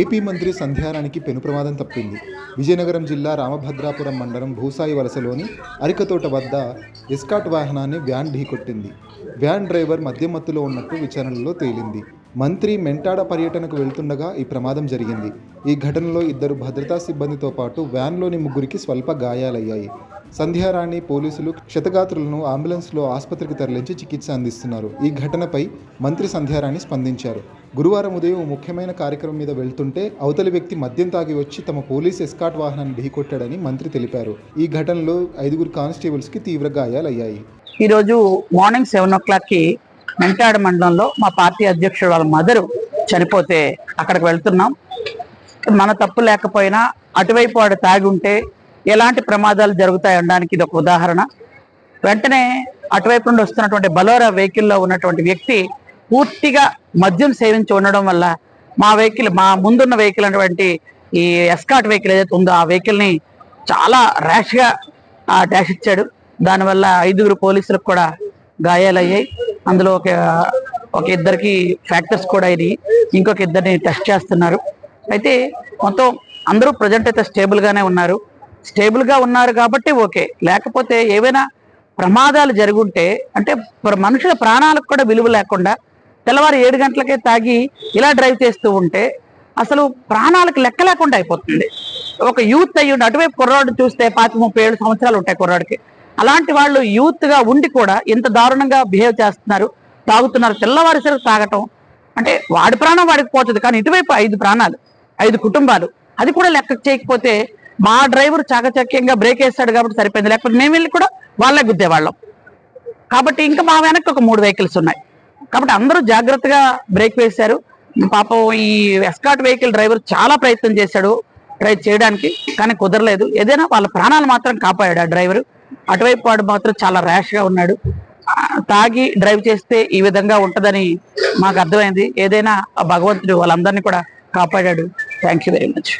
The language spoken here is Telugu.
ఏపీ మంత్రి సంధ్యారానికి పెను ప్రమాదం తప్పింది. విజయనగరం జిల్లా రామభద్రాపురం మండలం భూసాయి వలసలోని అరికతోట వద్ద ఎస్కాట్ వాహనాన్ని వ్యాన్ ఢీకొట్టింది. వ్యాన్ డ్రైవర్ మద్యమత్తులో ఉన్నట్టు విచారణలో తేలింది. మంత్రి మెంటాడ పర్యటనకు వెళ్తుండగా ఈ ప్రమాదం జరిగింది. ఈ ఘటనలో ఇద్దరు భద్రతా సిబ్బందితో పాటు వ్యాన్లోని ముగ్గురికి స్వల్ప గాయాలయ్యాయి. సంధ్యారాణి పోలీసులు క్షతగాత్రులను అంబులెన్స్లో ఆసుపత్రికి తరలించి చికిత్స అందిస్తున్నారు. ఈ ఘటనపై మంత్రి సంధ్యారాణి స్పందించారు. గురువారం ఉదయం ముఖ్యమైన కార్యక్రమం మీద వెళ్తుంటే అవతలి వ్యక్తి మద్యం తాగి వచ్చి తమ పోలీస్ ఎస్కాట్ వాహనాన్ని ఢీకొట్టాడని మంత్రి తెలిపారు. ఈ ఘటనలో ఐదుగురు కానిస్టేబుల్స్కి తీవ్ర గాయాలయ్యాయి. ఈరోజు మార్నింగ్ సెవెన్ ఓ క్లాక్కి మెంటాడ మండలంలో మా పార్టీ అధ్యక్షుడు వాళ్ళ మదరు చనిపోతే అక్కడికి వెళ్తున్నాం. మన తప్పు లేకపోయినా అటువైపు వాడు తాగి ఉంటే ఎలాంటి ప్రమాదాలు జరుగుతాయి అనడానికి ఇది ఒక ఉదాహరణ. వెంటనే అటువైపు నుండి వస్తున్నటువంటి బలోరా వెహికల్లో ఉన్నటువంటి వ్యక్తి పూర్తిగా మద్యం సేవించి ఉండడం వల్ల మా వెహికల్ మా ముందున్న వెహికల్ అనేటువంటి ఈ ఎస్కాట్ వెహికల్ ఏదైతే ఉందో ఆ వెహికల్ని చాలా ర్యాష్గా డాష్ ఇచ్చాడు. దానివల్ల ఐదుగురు పోలీసులకు కూడా గాయాలయ్యాయి. అందులో ఒక ఒక ఇద్దరికి ఫ్యాక్టర్స్ కూడా అయినాయి. ఇంకొక ఇద్దరిని టెస్ట్ చేస్తున్నారు. అయితే మొత్తం అందరూ ప్రజెంట్ అయితే స్టేబుల్గానే ఉన్నారు. స్టేబుల్గా ఉన్నారు కాబట్టి ఓకే. లేకపోతే ఏవైనా ప్రమాదాలు జరుగుంటే అంటే మనుషుల ప్రాణాలకు కూడా విలువ లేకుండా తెల్లవారు ఏడు గంటలకే తాగి ఇలా డ్రైవ్ చేస్తూ ఉంటే అసలు ప్రాణాలకు లెక్క లేకుండా అయిపోతుంది. ఒక యూత్ అయ్యుండి అటువైపు కుర్రాడు చూస్తే పాతి ముప్పై ఏడు సంవత్సరాలు ఉంటాయి కుర్రాడికి. అలాంటి వాళ్ళు యూత్గా ఉండి కూడా ఇంత దారుణంగా బిహేవ్ చేస్తున్నారు తాగుతున్నారు తెల్లవారిసరికి తాగటం అంటే వాడి ప్రాణం వాడికి పోతుంది. కానీ ఇటువైపు ఐదు ప్రాణాలు ఐదు కుటుంబాలు అది కూడా లెక్క చేయకపోతే మా డ్రైవర్ చాకచక్యంగా బ్రేక్ వేస్తాడు కాబట్టి సరిపోయింది. లేకపోతే మేము వెళ్ళి కూడా వాళ్ళే గుద్దేవాళ్ళం. కాబట్టి ఇంకా మా వెనక్కి ఒక మూడు వెహికల్స్ ఉన్నాయి. కాబట్టి అందరూ జాగ్రత్తగా బ్రేక్ వేశారు. పాపం ఈ ఎస్కాట్ వెహికల్ డ్రైవర్ చాలా ప్రయత్నం చేశాడు ట్రై చేయడానికి కానీ కుదరలేదు. ఏదైనా వాళ్ళ ప్రాణాలు మాత్రం కాపాడాడు ఆ డ్రైవర్. అటువైపు వాడు మాత్రం చాలా ర్యాష్గా ఉన్నాడు. తాగి డ్రైవ్ చేస్తే ఈ విధంగా ఉంటుందని మాకు అర్థమైంది. ఏదైనా ఆ భగవంతుడు వాళ్ళందరినీ కూడా కాపాడాడు. Thank you very much